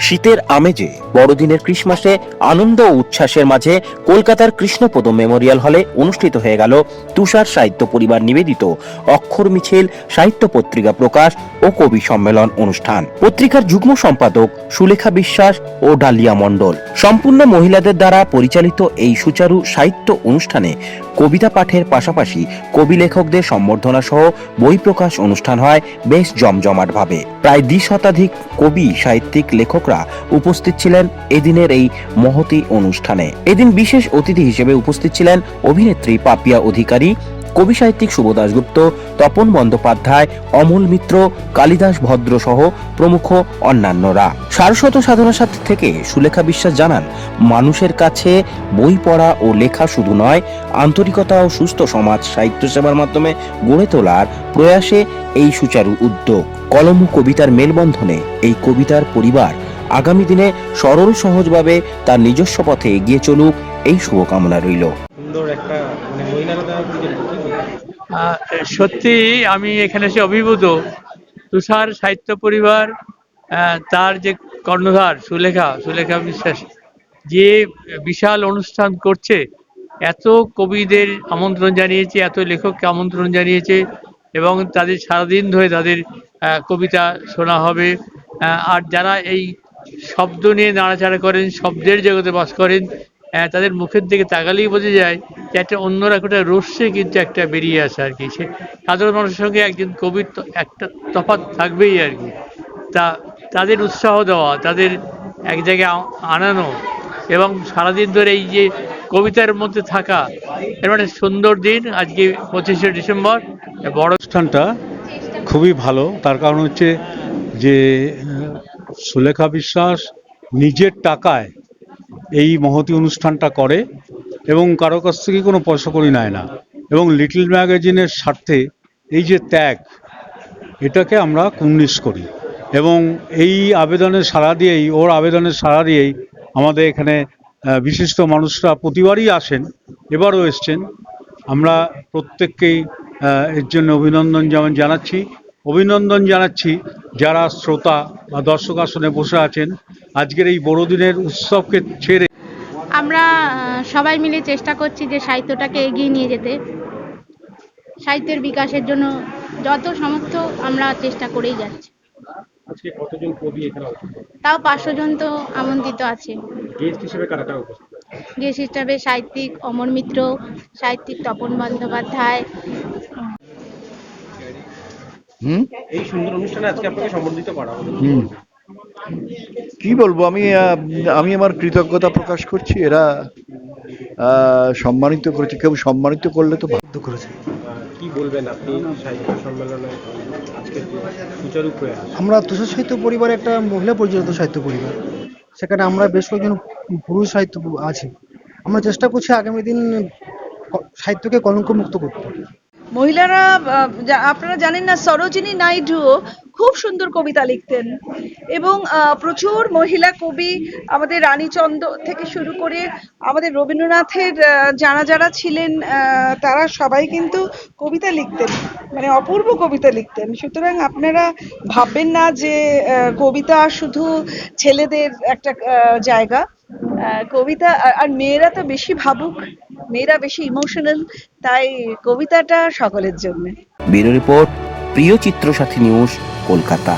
শীতের আমেজে বড়দিনের ক্রিসমাসে আনন্দ ও উচ্ছ্বাসের মাঝে কলকাতার কৃষ্ণপদ মেমোরিয়াল হলে অনুষ্ঠিত হয়ে গেল তুষার সাহিত্য পরিবার নিবেদিত অক্ষর মিছিল, সাহিত্য পত্রিকা প্রকাশ ও কবি সম্মেলন অনুষ্ঠান। পত্রিকার যুগ্ম সম্পাদক সুলেখা বিশ্বাস ও ডালিয়া মণ্ডল। সম্পূর্ণ মহিলাদের দ্বারা পরিচালিত এই সুচারু সাহিত্য অনুষ্ঠানে কবিতা পাঠের পাশাপাশি কবি লেখকদের সম্বর্ধনা সহ বই প্রকাশ অনুষ্ঠান হয় বেশ জমজমাটভাবে। প্রায় দ্বি শতাধিক কবি, সাহিত্যিক, লেখকরা উপস্থিত ছিলেন এদিনের এই মহতি অনুষ্ঠানে। এদিন বিশেষ অতিথি হিসেবে উপস্থিত ছিলেন অভিনেত্রী পাপিয়া অধিকারী কবি সাহিত্যিক শুভ দাশগুপ্ত, তপন বন্দ্যোপাধ্যায়, অমল মিত্র, কালিদাস ভদ্র সহ প্রমুখ অন্যান্যরা। সারস্বত সাধনা সাথী থেকে সুলেখা বিশ্বাস জানান, মানুষের কাছে বই পড়া ও লেখা শুধু নয়, আন্তরিকতা ও সুস্থ সমাজ সাহিত্য সেবার মাধ্যমে গড়ে তোলার প্রয়াসে এই সুচারু উদ্যোগ। কলম কবিতার মেলবন্ধনে এই কবিতার পরিবার আগামী দিনে সরল সহজভাবে তার নিজস্ব পথে এগিয়ে চলুক, এই শুভকামনা রইল। সুন্দর একটা মানে মহিলারা সত্যি আমি এখানে এসে অভিভূত। তুষার সাহিত্য পরিবার তার যে কর্ণধার সুলেখা সুলেখা বিশ্বাস, যে বিশাল অনুষ্ঠান করছে, এত কবিদের আমন্ত্রণ জানিয়েছে, এত লেখককে আমন্ত্রণ জানিয়েছে, এবং তাদের সারাদিন ধরে তাদের কবিতা শোনা হবে। আর যারা এই শব্দ নিয়ে নাড়াচাড়া করেন, শব্দের জগতে বাস করেন তাদের মুখের দিকে তাকালেই বোঝা যায় একটা অন্যরকম একটা রস্যে কিন্তু একটা বেরিয়ে আসে আর কি। সে সাধারণ মানুষের সঙ্গে একজন কবির একটা তফাৎ থাকবেই আর কি। তা, তাদের উৎসাহ দেওয়া, তাদের এক জায়গায় আনানো এবং সারাদিন ধরে এই যে কবিতার মধ্যে থাকা, এর মানে সুন্দর দিন আজকে পঁচিশে ডিসেম্বর বড় অনুষ্ঠানটা খুবই ভালো। তার কারণ হচ্ছে যে সুলেখা বিশ্বাস নিজের টাকায় এই মহতি অনুষ্ঠানটা করে। এবং কারও কাছ থেকে কোনো পয়সা করি নেয় না। এবং লিটল ম্যাগাজিনের স্বার্থে এই যে ত্যাগ, এটাকে আমরা কুর্নিশ করি। এবং এই আবেদনের সাড়া দিয়েই, ওর আবেদনের সাড়া দিয়েই আমাদের এখানে বিশিষ্ট মানুষরা প্রতিবারই আসেন, এবারও এসছেন। আমরা প্রত্যেককেই এর জন্য অভিনন্দন যেমন জানাচ্ছি। অভিনন্দন জানাচ্ছি যারা শ্রোতা বা দর্শক আসনে বসে আছেন। আজকের এই বড়দিনের উৎসবকে ছেড়ে আমরা সবাই মিলে চেষ্টা করছি যে সাহিত্যটাকে এগিয়ে নিয়ে যেতে। সাহিত্যের বিকাশের জন্য যত সমর্থ আমরা চেষ্টা করেই যাচ্ছি। আজকে কতজন কবি এখানে তাও পাঁচশো জন তো আমন্ত্রিত আছে। গেস্ট হিসেবে কারা কারা উপস্থিত? গেস্ট হিসাবে সাহিত্যিক অমর মিত্র সাহিত্যিক তপন বন্দ্যোপাধ্যায়। এই সুন্দর অনুষ্ঠানে আজকে আপনাকে সম্বর্ধিত করা হলো হুম। কি বলব? আমি আমি আমার কৃতজ্ঞতা প্রকাশ করছি। এরা আহ, সম্মানিত করেছে। কেউ সম্মানিত করলে তো বাধ্য করেছে। কি বলবেন আপনি সাহিত্য সম্মেলনে? আমরা তুষার সাহিত্য পরিবার একটা মহিলা পরিচালিত সাহিত্য পরিবার। সেখানে আমরা বেশ কয়েকজন পুরুষ সাহিত্য আছি। আমরা চেষ্টা করছি আগামী দিন সাহিত্যকে কলঙ্ক মুক্ত করতে। মহিলারা আপনারা জানেন না সরোজিনী নাইডুও খুব সুন্দর কবিতা লিখতেন। এবং প্রচুর মহিলা কবি আমাদের রানীচন্দ থেকে শুরু করে আমাদের রবীন্দ্রনাথের যারা যারা ছিলেন তারা সবাই কিন্তু কবিতা লিখতেন মানে অপূর্ব কবিতা লিখতেন। সুতরাং আপনারা ভাববেন না যে কবিতা শুধু ছেলেদের একটা জায়গা। কবিতা আর- মেয়েরা তো বেশি ভাবুক, মেয়েরা বেশি ইমোশনাল তাই কবিতাটা সকলের জন্য। রিপোর্ট প্রিয় চিত্রসাথী নিউজ কলকাতা।